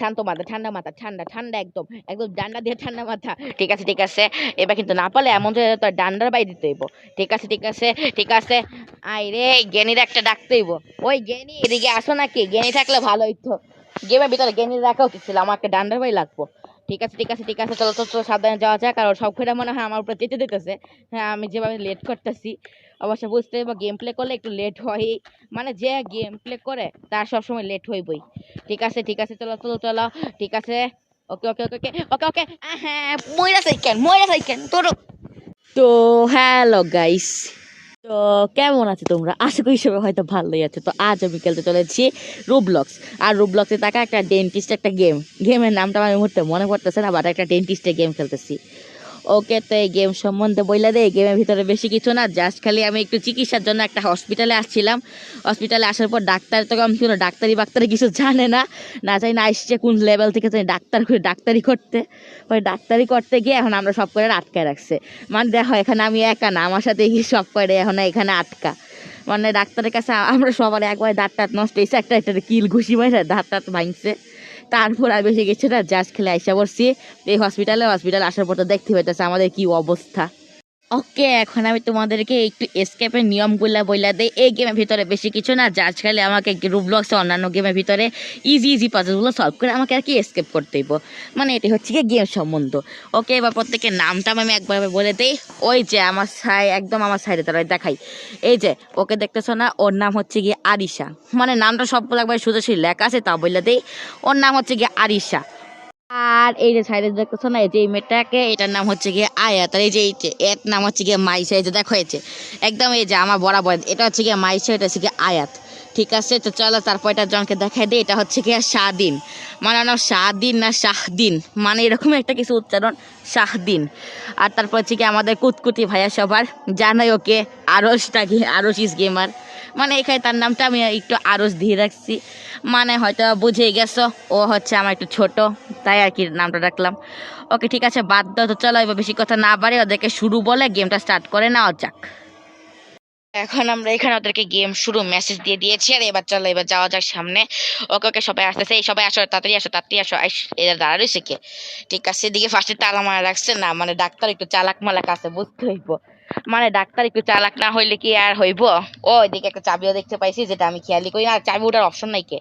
শান্ত মাথা, ঠান্ডা মাথা, ঠান্ডা ঠান্ডা একদম একদম ডান্ডা দিয়ে ঠান্ডা মাথা। ঠিক আছে ঠিক আছে। এবার কিন্তু না পারলে এমন তোর ডান্ডার বাই দিতে হইব। ঠিক আছে ঠিক আছে ঠিক আছে। আই রে জ্ঞানীর একটা ডাকতে হইব। ওই গেনি, এদিকে আসো নাকি? জ্ঞানী থাকলে ভালো হইতো। গেমের ভিতরে জ্ঞানী রাখা উচিত ছিল? আমাকে ডান্ডার বাই লাগবো। ঠিক আছে ঠিক আছে ঠিক আছে, চলো চলো সাবধানে যাওয়া যাক। আর সব খেয়ে মনে হয় আমার উপরে চেতে দিতেছে। হ্যাঁ আমি যেভাবে লেট করতেছি, অবশ্য বুঝতে বা গেম প্লে করলে একটু লেট হয় মানে যে গেম প্লে করে, তার সবসময় লেট হইবই। ঠিক আছে ঠিক আছে, চলো চলো চলো, ঠিক আছে। ওকে ওকে ওকে ওকে ওকে ওকে হ্যাঁ ময়রা সাইকেন ময়রা সাইকেন তোর তো, হ্যালো গাইস তো কেমন আছে তোমরা? আশা করি সবাই হয়তো ভালোই আছে। তো আজ আমি খেলতে চলেছি রুবলক্স আর রুবলক্সে থাকা একটা ডেন্টিস্ট একটা গেম গেমের নামটা আমার মুহূর্তে মনে পড়তেছে না বাট একটা ডেন্টিস্টের গেম খেলতেছি। ওকে তো এই গেম সম্বন্ধে বইলা দে গেমের ভিতরে বেশি কিছু না জাস্ট খালি আমি একটু চিকিৎসার জন্য একটা হসপিটালে আসছিলাম। হসপিটালে আসার পর ডাক্তার তো কম ছিল, ডাক্তারি বাক্তারি কিছু জানে না। না জানি না আসছে কোন লেভেল থেকে জানি ডাক্তার করে ডাক্তারি করতে। ওই ডাক্তারি করতে গিয়ে এখন আমরা সব করে আটকায় রাখছে। মানে দেখো, এখানে আমি একা না, আমার সাথে গিয়ে সব করে এখন এখানে আটকা। মানে ডাক্তারের কাছে আমরা সবার একবার দাঁত নষ্ট হয়েছে, একটা একটা কিল ঘুষি মারে দাঁত টাত ভাঙছে। তারপর আর বেশি গেছে না জাস্ট খেলে আইসা পড়ছি। এই হসপিটালে হসপিটাল আসার পর তো দেখতে পাইতেছে আমাদের কি অবস্থা। ওকে, এখন আমি তোমাদেরকে একটু এসকেপের নিয়মগুলো বইলা দেই। এই গেমের ভিতরে বেশি কিছু না জাস্ট খালি আমাকে রুবলক্সে অন্যান্য গেমের ভিতরে ইজি ইজি পাজলগুলো সলভ করে আমাকে আর কি এসকেপ করতে হইব। মানে এটি হচ্ছে কি গেম সম্বন্ধ। ওকে, এবার প্রত্যেকের নামটা আমি একবার বলে দেই। ওই যে আমার সাই, একদম আমার সাইডে, তারা দেখাই। এই যে, ওকে দেখতেছো না? ওর নাম হচ্ছে গিয়ে আরিশা। মানে নামটা সবগুলো একবার সোজাসুজি লেখা আছে, তা বলে দেই। ওর নাম হচ্ছে গিয়ে আরিশা। আর এই যে সাইডে দেখতেছো না, এই যে এই মেয়েটাকে, এটার নাম হচ্ছে গিয়ে আয়াত আর এই যে এর নাম হচ্ছে গিয়ে মাইশা, এই যে দেখো যে। একদম এই যে আমার বরাবর, এটা হচ্ছে গিয়ে মাইশা, এটা হচ্ছে গিয়ে আয়াত। ঠিক আছে? তো চলো তারপর এটা জনকে দেখাই দিই, এটা হচ্ছে গিয়ে শাহদিন। মানে নাম শাহদিন না শাহদিন মানে এরকম একটা কিছু উচ্চারণ, শাহদিন। আর তারপর হচ্ছে কি আমাদের কুতকুতি ভাইয়া সবার, জানাই ওকে আরসটা কি আরস ইস গেমার মানে এখানে তার নামটা আমি একটু আরস দিয়ে রাখছি। মানে হয়তো বুঝেই গেছো, ও হচ্ছে আমার একটু ছোট, তাই আর কি নামটা রাখলাম। ওকে, ঠিক আছে, বাদ দাও তো, চলো এবার বেশি কথা না বাড়ি ওদেরকে শুরু বলে গেমটা স্টার্ট করে নেওয়া যাক। এখন আমরা এখানে ওদেরকে গেম শুরু মেসেজ দিয়ে দিয়েছি, আর এবার চলো, এবার যাওয়া যাক সামনে। ওকে ওকে, সবাই আসতেছে, এই সবাই আসো, তাড়াতাড়ি আসো তাড়াতাড়ি আসো। এরা দাঁড়াল শিখে ঠিক আছে, এদিকে ফার্স্টে তালা মারা রাখছে, না মানে ডাক্তার একটু চালাক মালাক আছে, বুঝতে হইব। মানে ডাক্তার একটু চালাক না হইলে কি আর হইব? ও এদিকে একটা চাবিও দেখতে পাইছি যেটা আমি খেয়ালি করি না চাবি ওটার অপশন নাই কে?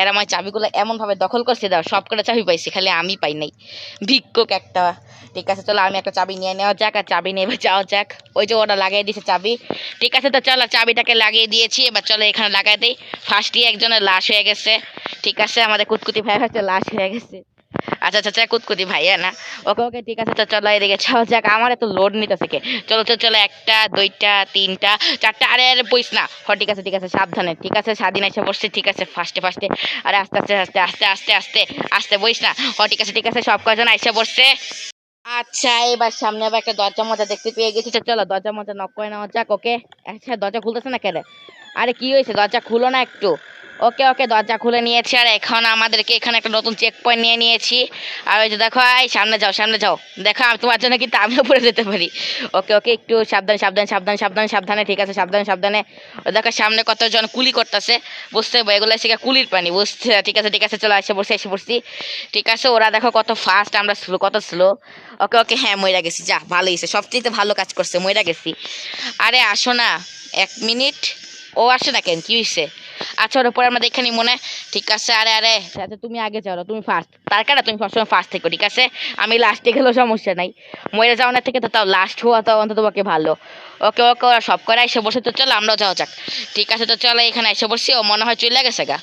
এরা আমার চাবিগুলো এমন ভাবে দখল করছে, দাও সব কটা চাবি পাইছি, খালি আমি পাই নাই। ভিক্ষুক একটা। ঠিক আছে, চলো আমি একটা চাবি নিয়ে নেওয়া যাক, আর চাবি এবার যাওয়া যাক। ওই যে ওটা লাগিয়ে দিয়েছে চাবি। ঠিক আছে তো চলো, চাবিটাকে লাগিয়ে দিয়েছি, এবার চলো এখানে লাগাই দিই। ফার্স্টই একজনের লাশ হয়ে গেছে। ঠিক আছে, আমাদের কুতকুতি ভাই হচ্ছে লাশ হয়ে গেছে। আচ্ছা আচ্ছা আচ্ছা কুতকুতি ভাইয়া, না? ওকে ওকে, ঠিক আছে, তো চলো এদিকে যাওয়া যাক, আমার এত লোড নিতে থেকে চলো চলো চলো, একটা, দুইটা, তিনটা, চারটা, আরে আরে, বইস না। হ, ঠিক আছে ঠিক আছে, সাবধানে, ঠিক আছে, স্বাধীন এসে বসছে ঠিক আছে ফার্স্টে ফার্স্টে আরে, আস্তে আস্তে আস্তে আস্তে আস্তে আস্তে আস্তে, বইস না। হ, ঠিক আছে ঠিক আছে, সব কজন এসে বসছে আচ্ছা এবার সামনে আবার একটা দরজা মজা দেখতে পেয়ে গেছি চলো, দরজা মজা নক করে নেওয়া যাক, ওকে? আচ্ছা দরজা খুলতেছে না কেন? আরে, কি হয়েছে? দরজা খুলো না একটু। ওকে ওকে দরজা খুলে নিয়েছি আর এখন আমাদেরকে এখানে একটা নতুন চেক পয়েন্ট নিয়ে নিয়েছি। আর ওই যে দেখো, এই সামনে যাও সামনে যাও। দেখো, আমি তোমার জন্য কিন্তু আমিও পড়ে যেতে পারি। ওকে ওকে, একটু সাবধান সাবধান সাবধান সাবধান, সাবধানে, ঠিক আছে, সাবধানে সাবধানে। দেখো, সামনে কতজন কুলি করতেছে। বুঝতে পারব এগুলো এসে কুলির পানি বুঝতে ঠিক আছে ঠিক আছে, চলো, এসে বসে এসে পড়ছি। ঠিক আছে, ওরা দেখো কত ফাস্ট আমরা স্লো কত স্লো ওকে ওকে হ্যাঁ মইরা গেছি, যা ভালো হয়েছে। সবচেয়ে ভালো কাজ করছে মইরা গেছি। আরে, আসো না, এক মিনিট ও আসে না কেন? কি হয়েছে? আচ্ছা ওর পরে আমরা দেখে নিই মনে। ঠিক আছে, আরে আরে আচ্ছা তুমি আগে চলো, তুমি ফার্স্ট তার কারণে তুমি সবসময় ফার্স্ট থেকো, ঠিক আছে? আমি লাস্টে গেলেও সমস্যা নাই। মরে যাওয়ার থেকে তো তাও লাস্ট হওয়া তো অন্তত পক্ষে ভালো। ওকে ওকে, ওরা সব করে, এসে বসে তো চলো, আমরাও যাওয়া যাক। ঠিক আছে, তো চলো, এখানে এসে বসছি ও মনে হয় চলে গেছে গা।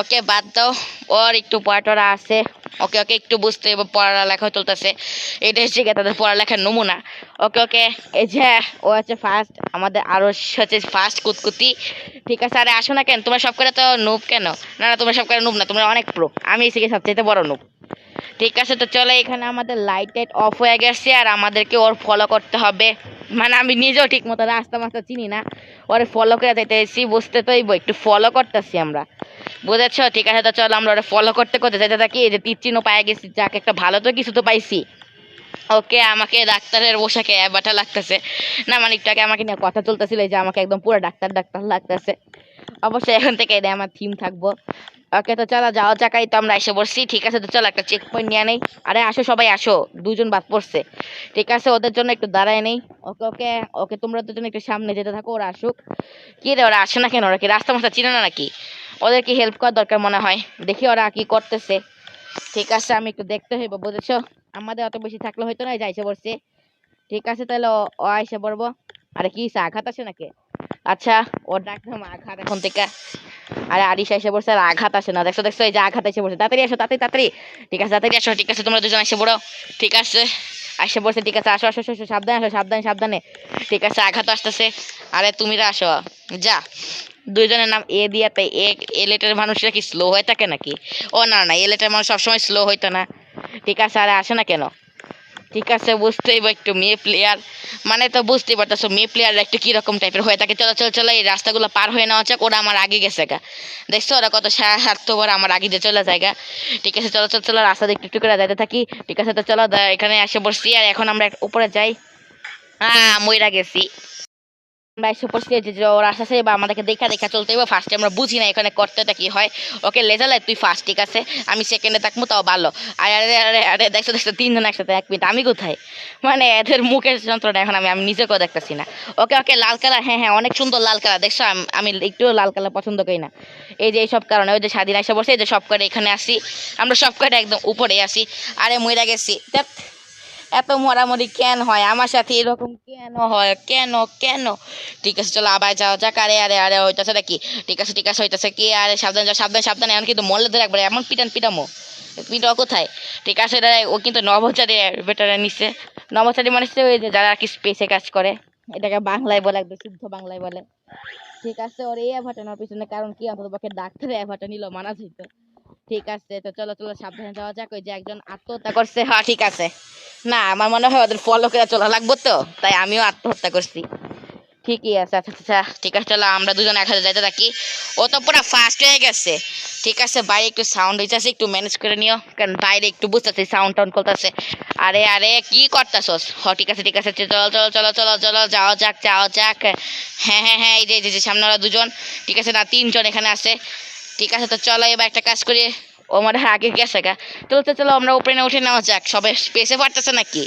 ওকে, বাদ দাও। ওর একটু পড়াটরা আছে। ওকে ওকে, একটু বুঝতে পড়ালেখা চলতেছে। এটা হচ্ছে গিয়ে তাদের পড়ালেখার নমুনা। ওকে ওকে, এই যে, ও হচ্ছে ফার্স্ট আমাদের আরও হচ্ছে ফার্স্ট কুতকুতি। ঠিক আছে, আরে আসো না কেন? তোমরা সব করে তো নুব কেন? না না, তোমরা সব করে নুব না, তোমরা অনেক প্রো আমি এসে সবচেয়ে বড় নুব ঠিক আছে তো চলো এখানে আমাদের লাইট টাইট অফ হয়ে গেছে আর আমাদেরকে ওর ফলো করতে হবে। মানে আমি নিজেও ঠিক মতো রাস্তা মাস্তা চিনি না ওরে ফলো করে যাইতেছি বুঝতে হইবো, একটু ফলো করতেছি আমরা। বুঝেছ? ঠিক আছে তো চলো আমরা ওরা ফলো করতে করতে যাইতে থাকি এই যে তীর চিহ্ন পায়ে গেছি যাকে একটা ভালো তো কিছু তো পাইছি। ওকে আমাকে ডাক্তারের পোশাকে ব্যাটা লাগতেছে। না মানে একটু আগে আমাকে নিয়ে কথা চলতেছিল যে আমাকে একদম পুরো ডাক্তার ডাক্তার লাগতেছে। অবশ্যই এখন থেকে এটা আমার থিম থাকব। ওকে তো চলো যাও চাকাই তো আমরা এসে বসছি। ঠিক আছে তো চলো, একটা চেক পয়েন্ট নিয়ে নেই আরে, আসো সবাই, আসো। দুজন বাদ পড়ছে। ঠিক আছে, ওদের জন্য একটু দাঁড়ায় নেই। ওকে ওকে ওকে, তোমরা দুজন একটু সামনে যেতে থাকো, ওরা আসুক। কি রে, ওরা আসে না কেন? ওরা কি রাস্তা মাস্তা চিনে না নাকি? ওদের কি হেল্প করার দরকার মনে হয়? দেখি ওরা কি করতেছে। ঠিক আছে, আমি একটু দেখতে হইব, বুঝেছ? আমাদের অত বেশি থাকলে হয়তো না যাইছে পড়ছে। ঠিক আছে, তাহলে ও আইসে পড়ব। আরে, কি আঘাত আছে নাকি? আচ্ছা ওর ডাকলাম আঘাত এখন থেকে। আরে আরিশা এসে পড়ছে আর আঘাত আসে না। দেখছ দেখছ এই যে আঘাত এসে পড়ছে। তাড়াতাড়ি আসো তাড়াতাড়ি তাড়াতাড়ি। ঠিক আছে তাড়াতাড়ি আসো ঠিক আছে তোমরা দুজন এসে পড়ো। ঠিক আছে আসে পড়ছে ঠিক আছে। আসো আসো আসো, সাবধানে আসো সাবধানে সাবধানে। ঠিক আছে আঘাত আসতেছে। আরে তুমিরা আসো যা। দুইজনের নাম এ দিয়াতে এ এ লেটার মানুষরা কি স্লো হয়ে থাকে নাকি? ও না না এ লেটার মানুষ সবসময় স্লো হইতো না। ঠিক আছে আরে আসে না কেন? ঠিক আছে, বুঝতেই বা একটু মেয়ে প্লেয়ার মানে তো বুঝতেই পারতেছো, মেয়ে প্লেয়ার একটু কীরকম টাইপের হয়ে থাকে। চলো চলো চলো, এই রাস্তাগুলো পার হয়ে নেওয়া যাক, ওরা আমার আগে গেছে গা। দেখছ, ওরা কত স্বার্থপর, আমার আগে দিয়ে চলে যায় গা। ঠিক আছে, চলো চলো চলো, রাস্তা দিয়ে একটু করে যাইতে থাকি। ঠিক আছে, তো চলো এখানে এসে বসছি আর এখন আমরা উপরে যাই। হ্যাঁ মইরা গেছি। আমরা এসে পড়ছি যে ওরা আসছে বা আমাদেরকে দেখা দেখা চলতে হবে ফার্স্টে আমরা বুঝি না এখানে করতেটা কি হয়। ওকে লেজালে তুই ফার্স্ট ঠিক আছে? আমি সেকেন্ডে থাকব তাও ভালো। আরে আরে আরে আরে দেখছ দেখছ তিনজন একসাথে এক মিনিট আমি কোথায়? মানে এদের মুখের যন্ত্রটা এখন আমি আমি নিজেকেও দেখতেছি না। ওকে ওকে লাল কালার হ্যাঁ হ্যাঁ অনেক সুন্দর লাল কালার দেখছ? আমি একটু লাল কালার পছন্দ করি না। এই যে এই সব কারণে ওই যে স্বাধীন এসে বসে এই যে সব কটা এখানে আসি। আমরা সব কটা একদম উপরে আসি। আরে মইরা গেছি। ধ্যাৎ, এত মরামরি কেন হয়? আমার সাথে এরকম কেন হয়? কেন কেন? ঠিক আছে, চলো আবার যাও যাক। আরে আরে আরে, হইতেছে নাকি? ঠিক আছে ঠিক আছে, হইতেছে কি? আরে, সাবধান যাও, সাবধান সাবধান। এখন কিন্তু মল্লে ধরে একবার এমন পিটান, পিটামো। পিটাও কোথায়? ঠিক আছে, দাদা, ও কিন্তু নভোচারী বেটারা নিচ্ছে নভোচারী মানে ওই যে যারা আর কি স্পেসে কাজ করে। এটাকে বাংলায় বলে, একদম শুদ্ধ বাংলায় বলে। ঠিক আছে, ওর এই অ্যাভারটা পিছনে কারণ কি? অন্তত পক্ষে ডাক্তারের অ্যাভারটা নিল মানা যেত ঠিক আছে, তো চলো চলো, সাবধানে যাওয়া যাক। ওই যে একজন আত্মহত্যা করছে। হ্যাঁ ঠিক আছে। না, আমার মনে হয় ওদের ফলো করে চলা লাগবো তো, তাই আমিও আত্মহত্যা করছি। ঠিকই আছে আচ্ছা আচ্ছা ঠিক আছে, চলো, আমরা দুজন একসাথে যাইতে থাকি। ও তো পুরো ফাস্ট হয়ে গেছে। ঠিক আছে, বাইরে একটু সাউন্ড হইতেছে, একটু ম্যানেজ করে নিও, কারণ বাইরে একটু বুঝতেছি সাউন্ড টাউন্ড করতেছে আরে আরে, কি করতেছস? হ, ঠিক আছে ঠিক আছে, চলো চলো চলো চলো চলো যাও যাক যাও যাক। হ্যাঁ হ্যাঁ হ্যাঁ এই যে, সামনে ওরা দুজন। ঠিক আছে, না, তিনজন এখানে আছে। ঠিক আছে, তো চলো এবার একটা কাজ করি। ও আমার আগে গেছে গা। চলো তো চলো, আমরা উপরে উঠে নেওয়া যাক। সবাই স্পেসে পারতেছে নাকি?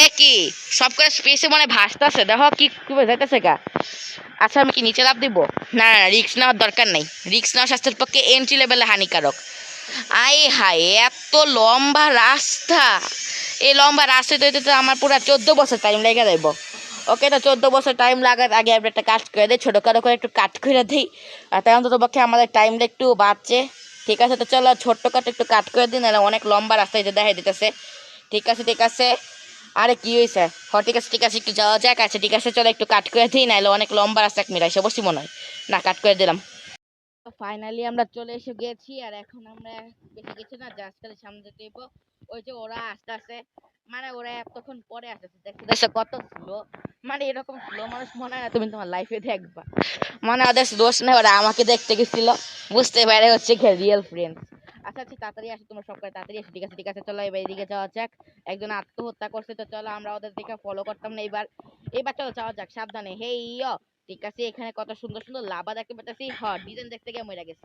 এ কি? সব করে স্পেসে মানে ভাসতেছে। দেখো কি যাইতেছে গা। আচ্ছা আমি কি নিচে লাভ দিব? না না রিক্স নেওয়ার দরকার নেই। রিক্স নেওয়া স্বাস্থ্যের পক্ষে এন্ট্রি লেভেলে হানিকারক। আয় হায়, এত লম্বা রাস্তা। এই লম্বা রাস্তাতে তো আমার পুরো চোদ্দ বছর টাইম লেগে যাইব। ওকে, তো চোদ্দ বছর টাইম লাগার আগে আমরা একটা কাজ করে দিই ছোটোখাটো করে একটু কাট করে দিই। আর তাই অন্তত পক্ষে আমাদের টাইমটা একটু বাঁচছে ঠিক আছে, তো চলো ছোট্টখাটো একটু কাট করে দিন নাহলে অনেক লম্বা রাস্তায় যে দেখা দিতেছে। ঠিক আছে ঠিক আছে। আরে কি হয়েছে হ, ঠিক আছে ঠিক আছে, একটু যাওয়া যাক। আচ্ছা ঠিক আছে, চলো একটু কাট করে দিই, নাহলে অনেক লম্বা রাস্তা মিলাই সে বসি মনে হয়। না, কাট করে দিলাম। ফাইনালি আমরা চলে এসে গেছি, আর এখন আমরা বেশি কিছু না জাস্ট সামনে যেতে ওই যে ওরা আস্তে আস্তে মানে ওরা এতক্ষণ পরে আসতেছে কত স্লো মানে এরকম স্লো মানুষ মনে হয় তুমি তোমার লাইফে দেখবা। মানে ওদের দোষ নেই, ওরা আমাকে দেখতে গেছিল, বুঝতে পারে হচ্ছে রিয়েল ফ্রেন্ড আচ্ছা আচ্ছা তাড়াতাড়ি আসো তোমার সব করে, তাড়াতাড়ি আসো, ঠিক আছে ঠিক আছে, চলো এবার এদিকে যাওয়া যাক। একজন আত্মহত্যা করছে, তো চলো আমরা ওদের দিকে ফলো করতাম না, এবার এবার চলো যাওয়া যাক, সাবধানে। হেই, ইয়। ঠিক আছে? এখানে কত সুন্দর সুন্দর লাভা দেখতে পাচ্ছি হ ডিজাইন দেখতে গিয়ে মরে গেছি।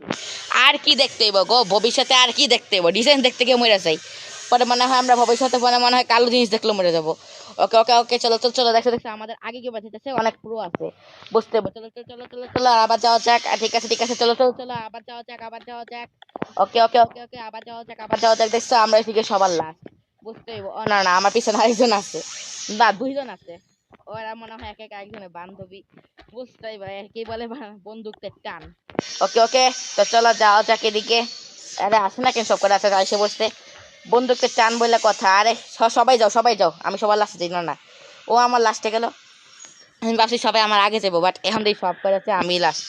আর কি দেখতে হইব গো? ভবিষ্যতে আর কি দেখতে হইব? ডিজাইন দেখতে গিয়ে মরে যাই। পরে মনে হয় আমরা ভবিষ্যতে পরে মনে হয় কালো জিনিস দেখলে মরে যাব। ওকে ওকে ওকে, চলো চলো চলো, দেখো দেখো, আমাদের আগে কি বাঁচাইতেছে অনেক পুরো আছে। বুঝতে হবে চলো চলো চলো চলো চলো, আবার যাওয়া যাক। ঠিক আছে ঠিক আছে, চলো চলো চলো, আবার যাওয়া যাক, আবার যাওয়া যাক। ওকে ওকে ওকে ওকে, আবার যাওয়া যাক, আবার যাওয়া যাক। দেখছ, আমরা এদিকে সবার লাস্ট বুঝতে হইব। না না, আমার পিছনে আরেকজন আছে। না, দুইজন আছে। ওরা মনে হয় এক এক একজনের বান্ধবী। বুঝতেই পারে কি বলে বা- বন্দুকদের টান। ওকে ওকে তো চলো যাওয়া যাক এদিকে। আরে আসে না কেন সব করে আছে? এসে বসতে। বন্দুকের টান বলে কথা। আরে সবাই যাও সবাই যাও। আমি সবার লাস্টে যাই না ও আমার লাস্টে গেল। আমি ভাবছি সবাই আমার আগে যাব বাট এখন দেখি সব করে আছে আমি লাস্ট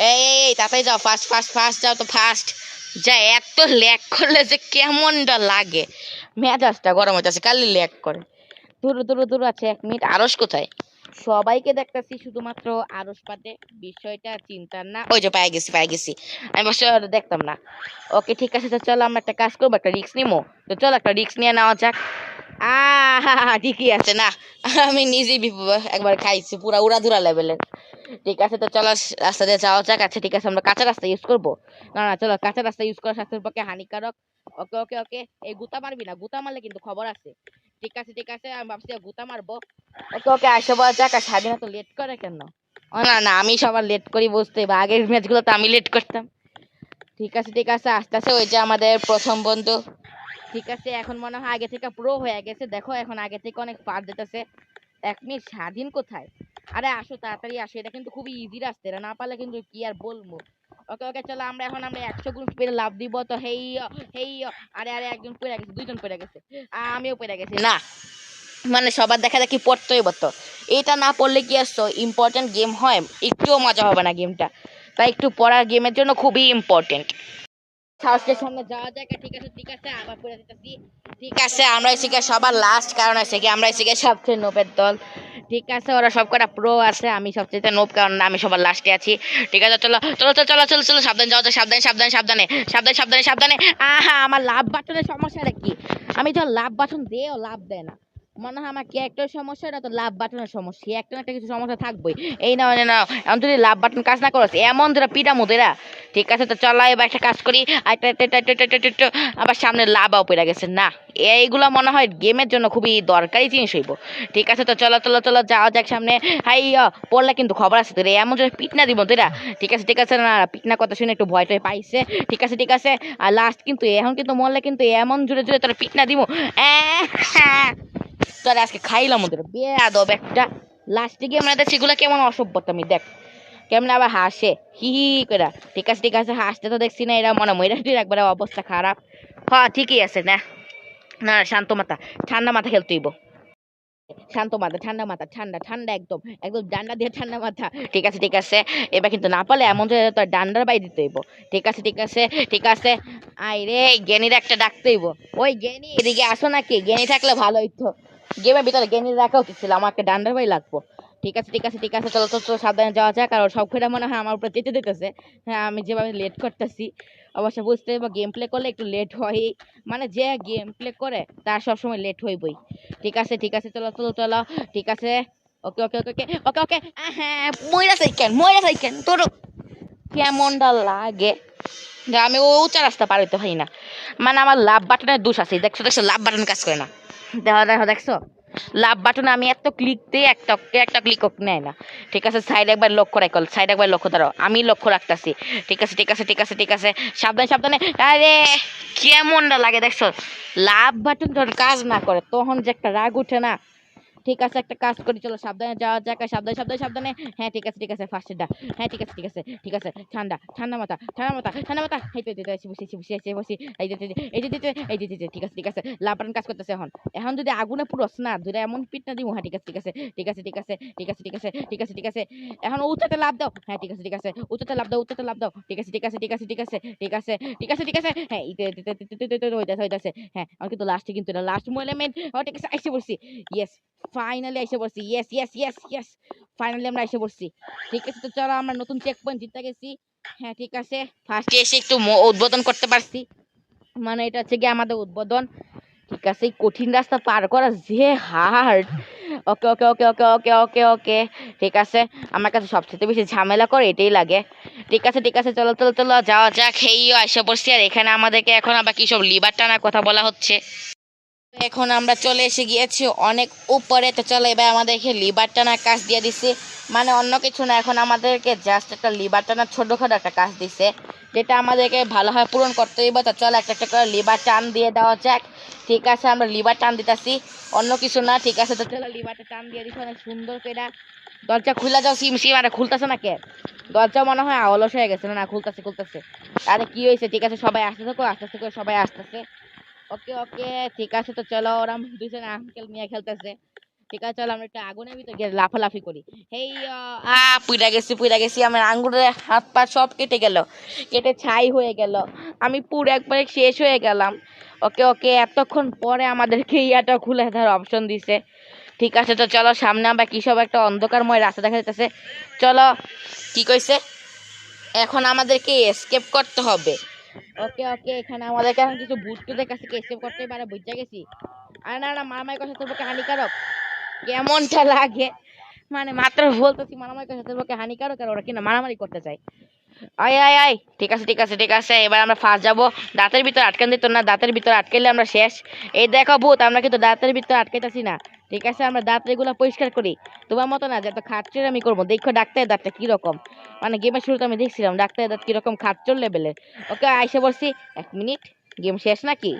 এই এই, তাড়াতাড়ি যাও ফার্স্ট ফার্স্ট ফার্স্ট যাও তো ফার্স্ট যা এত ল্যাক করলে যে কেমনটা লাগে। মেজাজটা গরম হইতেছে কালি ল্যাক করে। দূর দূর দূর আছে, এক মিনিট। আরস কোথায়? সবাইকে দেখতেছি শুধুমাত্র আরস পাতে বিষয়টা চিন্তার না। ওই যে পাই গেছি পাই গেছি। আমি বসে দেখতাম না। ওকে, ঠিক আছে, তো চলো আমরা একটা কাজ করব, একটা রিস্ক নিবো তো চলো একটা রিস্ক নিয়ে নেওয়া যাক। আহ, ঠিকই আছে, না। আমি নিজেই একবার খাইছি, পুরা উড়াধুরা লেভেলের। ঠিক আছে, তো চলো রাস্তা দিয়ে যাওয়া যাক। আচ্ছা ঠিক আছে, আমরা কাঁচা রাস্তা ইউজ করব? না না, চলো কাঁচা রাস্তা ইউজ করা স্বাস্থ্যের পক্ষে হানিকারক। ওকে ওকে ওকে। এই গুতা মারবি না? গুতা মারলে কিন্তু খবর আছে। ঠিক আছে ঠিক আছে আমি ভাবছি গুতা মারবো। ওকে ওকে আসে বলা যাক আর তো লেট করে কেন? ও না না আমি সবার লেট করি বুঝতে বা আগের ম্যাচগুলো তো আমি লেট করতাম। ঠিক আছে ঠিক আছে আস্তে আস্তে ওই যে আমাদের প্রথম বন্ধু। ঠিক আছে এখন মনে হয় আগে থেকে প্রো হয়ে গেছে। দেখো এখন আগে থেকে অনেক পার দিতেছে। এক মিনিট স্বাধীন কোথায়? আরে আসো তাড়াতাড়ি আসো এটা কিন্তু খুবই ইজি রাস্তা এটা না পারলে কিন্তু কি আর বলব? ওকে ওকে, চলো আমরা এখন আমরা একশো গুণ স্পিডে লাভ দিব। তো হেই হেই, আরে আরে, একজন পড়ে গেছে, দুইজন পড়ে গেছে। আমিও পড়ে গেছি। না মানে সবার দেখা দেখি পড়তেই পড়তো এটা না পড়লে কি আসতো ইম্পর্টেন্ট গেম হয়? একটুও মজা হবে না গেমটা তাই একটু পড়ার গেমের জন্য খুবই ইম্পর্টেন্ট সাহসের সামনে যাওয়া যায় ঠিক আছে ঠিক আছে আবার পড়ে দিতেছি। ঠিক আছে আমরা এসে সবার লাস্ট কারণ এসে গিয়ে আমরা এসে সবচেয়ে নোপের দল। ঠিক আছে ওরা সব কটা প্রো আছে আমি সবচেয়ে নোপ কারণ আমি সবার লাস্টে আছি। ঠিক আছে চলো চলো চলো চলো চলো চলো সাবধানে যাওয়া যায় সাবধানে সাবধানে সাবধানে সাবধানে সাবধানে সাবধানে। আহা আমার লাভ বাটনের সমস্যাটা কি? আমি তো লাভ বাটন দিয়েও লাভ দেয় না। মনে হয় আমার ক্যারেক্টার সমস্যা না তো লাভ বাটনের সমস্যা। একটা না একটা কিছু সমস্যা থাকবেই। এই না না এমন যদি লাভ বাটন কাজ না করস, এমন যেটা পিটা মুদেরা ঠিক আছে, তো চলো এবার একটা কাজ করি। একটা- একটা- একটা- একটা- একটা- একটা- একটা- আবার সামনে লাভাও পেরে গেছে। না, এইগুলো মনে হয় গেমের জন্য খুবই দরকারি জিনিস হইব। ঠিক আছে, তো চলো চলো চলো, যাওয়া যাক সামনে। হাই পড়লে কিন্তু খবর আছে তোর। এমন যদি পিট না দিব তোরা ঠিক আছে ঠিক আছে, না পিট না কথা শুনে একটু ভয় টয় পাইছে। ঠিক আছে ঠিক আছে। আর লাস্ট কিন্তু, এখন কিন্তু মরলে কিন্তু এমন জুড়ে জুড়ে তোরা পিট না দিব। তোরা আজকে খাইলাম ওদের বেয়াদব একটা। লাস্টে গিয়ে আমরা দেখছি এগুলো কেমন অসভ্যতামি দেখ। কেমন আবার হাসে, হি হি করে ঠিক আছে ঠিক আছে, হাসতে তো দেখছি না, এরা মনে মরে একবারে অবস্থা খারাপ। হ্যাঁ ঠিকই আছে, না। না, শান্ত মাথা, ঠান্ডা মাথা খেলতেইব শান্ত মাথা, ঠান্ডা মাথা, ঠান্ডা ঠান্ডা একদম একদম ডান্ডা দিয়ে ঠান্ডা মাথা। ঠিক আছে ঠিক আছে, এবার কিন্তু না পালে এমন যে তোর ডান্ডার বাই দিতে হইব। ঠিক আছে ঠিক আছে ঠিক আছে। আই রে জ্ঞানীর একটা ডাকতে হইব। ওই জ্ঞানী এদিকে আসো নাকি? জ্ঞানী থাকলে ভালো হইতো। গেমের ভিতরে জ্ঞানী রাখা উচিত ছিল আমার একটা ডান্ডার বাই লাগবো। ঠিক আছে ঠিক আছে ঠিক আছে, চলো চলো সাবধানে যাওয়া যাক। আর সব খেটা মনে হয় আমার উপরে যেতে দিতেছে। হ্যাঁ আমি যেভাবে লেট করতেছি, অবশ্য বুঝতে বা গেম প্লে করলে একটু লেট হয়। মানে যে গেম প্লে করে, তার সবসময় লেট হইবই। ঠিক আছে ঠিক আছে, চলো চলো চলো, ঠিক আছে। ওকে ওকে ওকে ওকে ওকে ওকে হ্যাঁ ময়রা সাইকেন ময়রা সাইকেন তোর। কেমনটা লাগে। আমি ও উঁচা রাস্তা পার হইতে পারি না। মানে আমার লাভ বাটনের দোষ আছে, দেখছ দেখছ লাভ বাটন কাজ করে না। দেখো দেখো, দেখছ? লাভ বাটনে আমি এত ক্লিক দিয়ে একটা একটা ক্লিক নেয় না। ঠিক আছে সাইড একবার লক্ষ্য রাখল সাইড একবার লক্ষ্য ধরো, আমি লক্ষ্য রাখতেছি। ঠিক আছে ঠিক আছে ঠিক আছে ঠিক আছে, সাবধানে সাবধানে। আরে, কেমনটা লাগে দেখছ? লাভ বাটন যখন কাজ না করে, তখন যে একটা রাগ উঠে না ঠিক আছে একটা কাজ করি চলো সাবধানে যাওয়া যাক সাবধানে সাবধানে সাবধানে হ্যাঁ ঠিক আছে ঠিক আছে ফার্স্ট ডা হ্যাঁ ঠিক আছে ঠিক আছে ঠিক আছে ঠান্ডা ঠান্ডা মাথা ঠান্ডা মাথা ঠান্ডা মাথা এই তো এই তো, এই তো, বসি বসি বসি বসি এই যে এই যে, এই যে ঠিক আছে ঠিক আছে লাপান কাজ করতেছে এখন এখন যদি আগুনে পুরোস না ধরে এমন পিট না দিব হ্যাঁ ঠিক আছে ঠিক আছে ঠিক আছে ঠিক আছে ঠিক আছে ঠিক আছে ঠিক আছে ঠিক আছে এখন উচ্চতে লাভ দাও হ্যাঁ ঠিক আছে ঠিক আছে উচ্চতে লাভ দাও উচ্চতে লাভ দাও ঠিক আছে ঠিক আছে ঠিক আছে ঠিক আছে ঠিক আছে ঠিক আছে ঠিক আছে হ্যাঁ হইতাছে হইতাছে হ্যাঁ আমার কিন্তু লাস্টে কিন্তু লাস্ট এলিমেন্ট ও ঠিক আছে আইসে পড়ছি ইয়েস ফাইনালি এসে পড়ছি। Yes yes yes yes finally আমরা এসে পড়ছি। ঠিক আছে তো চলো, আমরা নতুন চেক পয়েন্ট জিতে গেছি। হ্যাঁ ঠিক আছে। ফার্স্টে এসে একটু উদ্বোধন করতে পারছি। মানে এটা হচ্ছে গিয়ে আমাদের উদ্বোধন। ঠিক আছে কঠিন রাস্তা পার করা যে হার্ড ওকে ওকে ওকে ওকে ওকে ওকে ওকে ঠিক আছে, আমার কাছে সবচেয়ে বেশি ঝামেলা করে এটাই লাগে। ঠিক আছে ঠিক আছে, চলো চলো চলো, যাওয়া যাক। হেই এসে পড়ছি। আর এখানে আমাদেরকে এখন আবার কি সব লিভার টানার কথা বলা হচ্ছে? এখন আমরা চলে এসে গিয়েছি অনেক উপরে। তো চলো এবার আমাদেরকে লিভার টানার কাজ দিয়ে দিছে। মানে অন্য কিছু না, এখন আমাদেরকে জাস্ট একটা লিভার টানার ছোটোখাটো একটা কাজ দিছে, যেটা আমাদেরকে ভালোভাবে পূরণ করতে হইব। তো চলো একটা একটা করে লিভার টান দিয়ে দেওয়া যাক। ঠিক আছে, আমরা লিভার টান দিতেছি। অন্য কিছু না, ঠিক আছে। তো চলো লিভারটা টান দিয়ে দিচ্ছি অনেক সুন্দর করে। দরজা খুলে যাও, সিম সিম, আরে খুলতেছে না কে দরজা মনে হয় অলস হয়ে গেছে, না খুলতেছে খুলতেছে। আরে কি হয়েছে? ঠিক আছে, সবাই আসতে থাকো, আস্তে আস্তে করে সবাই আসতেছে। ওকে ওকে ঠিক আছে তো চলো, ওরা দুজনে আঙ্কেল নিয়ে খেলতেছে। ঠিক আছে, চলো আমরা একটু আগুনের ভিতরে গিয়ে লাফালাফি করি। হেই, আ পুইরা গেছি পুইরা গেছি, আমার আঙ্গুরের হাত পা সব কেটে গেল, কেটে ছাই হয়ে গেল। আমি পুরো একবারে শেষ হয়ে গেলাম। ওকে ওকে এতক্ষণ পরে আমাদেরকে ইয়াটা খুলে দেওয়ার অপশন দিছে। ঠিক আছে তো চলো, সামনে আমরা কি সব একটা অন্ধকারময় রাস্তা দেখা যাচ্ছে চলো, কি কইছে? এখন আমাদেরকে এসকেপ করতে হবে। ওকে ওকে, এখানে আমাদেরকে এখন কিছু বুস্টুদের কাছে এসকেপ করতে পারে? বুঝতে গেছি। আর না না মারামারি কথা তোর পক্ষে হানিকারক। কেমনটা লাগে? মানে মাত্র বলতেছি মারামারি কথা তোর পক্ষে হানিকারক আর ওরা কিনা মারামারি করতে চায়। আয় আয় আয়। ঠিক আছে ঠিক আছে ঠিক আছে। এবার আমরা ফার্স্ট যাব দাঁতের ভিতর আটকান দিত না, দাঁতের ভিতর আটকাইলে আমরা শেষ। এই দেখো ভূত, আমরা কিন্তু দাঁতের ভিতর আটকাইতেছি না। ঠিক আছে, আমরা দাঁত এগুলো পরিষ্কার করি। তোমার মতো না যে এত খাচ্চর আমি করব। দেখো ডাক্তারের দাঁতটা কীরকম। মানে গেমের শুরুতে আমি দেখছিলাম, ডাক্তারের দাঁত কীরকম খাচ্চর লেভেলের ওকে, আইসে বলছি এক মিনিট গেম শেষ নাকি?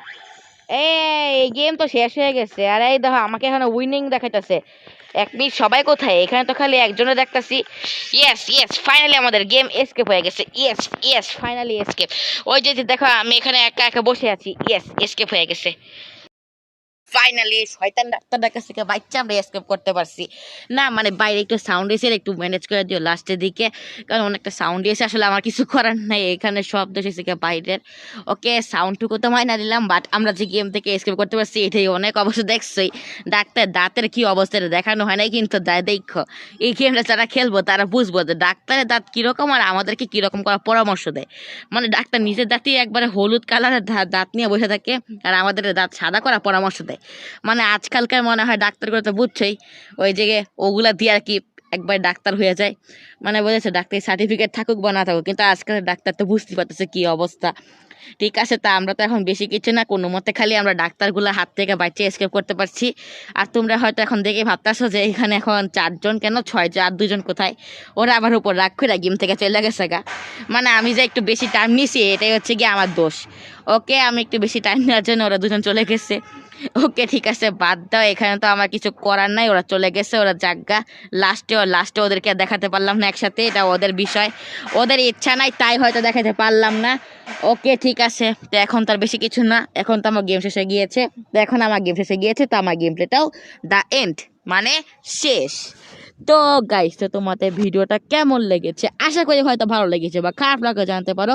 এই গেম তো শেষ হয়ে গেছে। আর, এই দেখো, আমাকে এখানে উইনিং দেখাইতেছে। এক মিনিট, সবাই কোথায়? এখানে তো খালি একজনে দেখতেছি। ইয়েস ইয়েস ফাইনালি আমাদের গেম এসকেপ হয়ে গেছে। ইয়েস ইয়েস ফাইনালি এসকেপ ওই যে দেখো, আমি এখানে একা একা বসে আছি। ইয়েস এসকেপ হয়ে গেছে। ফাইনালি শয়তান ডাক্তারটার কাছ থেকে বাচ্চা আমরা এসকেপ করতে পারছি। না মানে বাইরে একটু সাউন্ড এসে একটু ম্যানেজ করে দিও লাস্টের দিকে। কারণ অনেকটা সাউন্ড এসে আসলে আমার কিছু করার নাই, এখানে শব্দ এসেছে বাইরের। ওকে সাউন্ডটুকু তো মাইনা দিলাম বাট আমরা যে গেম থেকে এসকেপ করতে পারছি, এটাই অনেক অবশ্য দেখছোই। ডাক্তার, দাঁতের কি অবস্থাটা দেখানো হয় নাই, কিন্তু দেখো, এই গেমটা যারা খেলব, তারা বুঝব যে ডাক্তারের দাঁত কীরকম আর আমাদেরকে কীরকম করার পরামর্শ দেয়। মানে ডাক্তার নিজের দাঁতই একবারে হলুদ কালারের দাঁত নিয়ে বসে থাকে, আর আমাদের দাঁত সাদা করার পরামর্শ দেয়। মানে আজকালকার মনে হয় ডাক্তারগুলো তো বুঝছেই, ওই যে ওগুলা দিয়ে আর কি একবার ডাক্তার হয়ে যায়। মানে বলেছে, ডাক্তার সার্টিফিকেট থাকুক বা না থাকুক, কিন্তু আজকালের ডাক্তার তো বুঝতে পারতেছে কী অবস্থা। ঠিক আছে, তা আমরা তো এখন বেশি কিছু না, কোনো মতে খালি আমরা ডাক্তারগুলো হাত থেকে বাচ্চা এসকেপ করতে পারছি। আর তোমরা হয়তো এখন দেখে ভাবতেছো যে এখানে এখন চারজন কেন? ছয়জন আর দুজন কোথায়? ওরা আমার উপর রাগ করে গেম থেকে চলে গেছে গা। মানে আমি যে একটু বেশি টাইম নিছি, এটাই হচ্ছে গিয়ে আমার দোষ। ওকে, আমি একটু বেশি টাইম নেওয়ার জন্য ওরা দুজন চলে গেছে। ওকে, ঠিক আছে, বাদ দাও, এখানে তো আমার কিছু করার নাই, ওরা চলে গেছে, ওরা জাগা লাস্টে লাস্টে ওদেরকে দেখাতে পারলাম না একসাথে, এটা ওদের বিষয়। ওদের ইচ্ছা নাই, তাই হয়তো দেখাতে পারলাম না। ওকে, ঠিক আছে। তো এখন তার বেশি কিছু না। এখন তো আমার গেম শেষ হয়ে গিয়েছে। তো এখন আমার গেম শেষ হয়ে গিয়েছে, তো আমার গেম প্লেটাও দ্য এন্ড মানে শেষ। তো গাইস তো তোমাদের ভিডিওটা কেমন লেগেছে? আশা করি হয়তো ভালো লেগেছে বা খারাপ লাগে জানতে পারো।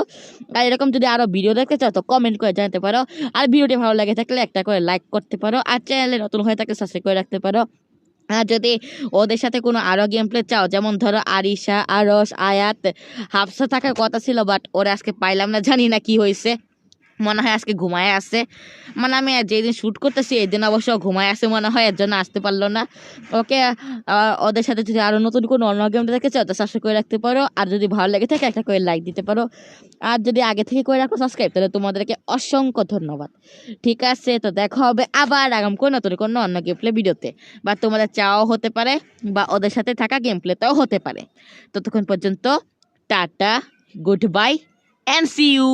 আর এরকম যদি আরও ভিডিও দেখতে চাও, তো কমেন্ট করে জানতে পারো। আর ভিডিওটি ভালো লাগে থাকলে একটা করে লাইক করতে পারো। আর চ্যানেলে নতুন হয়ে থাকলে সাবস্ক্রাইব করে রাখতে পারো। আর যদি ওদের সাথে কোনো আরও গেম প্লে চাও, যেমন ধরো আরিশা আরস আয়াত, হাফসা থাকার কথা ছিল বাট ওরা আজকে পাইলাম না, জানি না কি হয়েছে মনে হয় আজকে ঘুমায় আসে মানে আমি যেদিন শ্যুট করতেছি এই দিন অবশ্য ঘুমায় আসে মনে হয়, এর জন্য আসতে পারল না। ওকে ওদের সাথে যদি আরও নতুন কোনো অন্য গেম দেখে চাও, তো সাবস্ক্রাইব করে রাখতে পারো। আর যদি ভালো লেগে থাকে, একটা করে লাইক দিতে পারো। আর যদি আগে থেকে করে রাখো সাবস্ক্রাইব তাহলে তোমাদেরকে অসংখ্য ধন্যবাদ। ঠিক আছে, তো দেখা হবে আবার আগাম কোনো নতুন কোনো অন্য গেম প্লে ভিডিওতে বা তোমাদের চাওয়াও হতে পারে, বা ওদের সাথে থাকা গেম প্লেটাও হতে পারে। ততক্ষণ পর্যন্ত tata goodbye and see you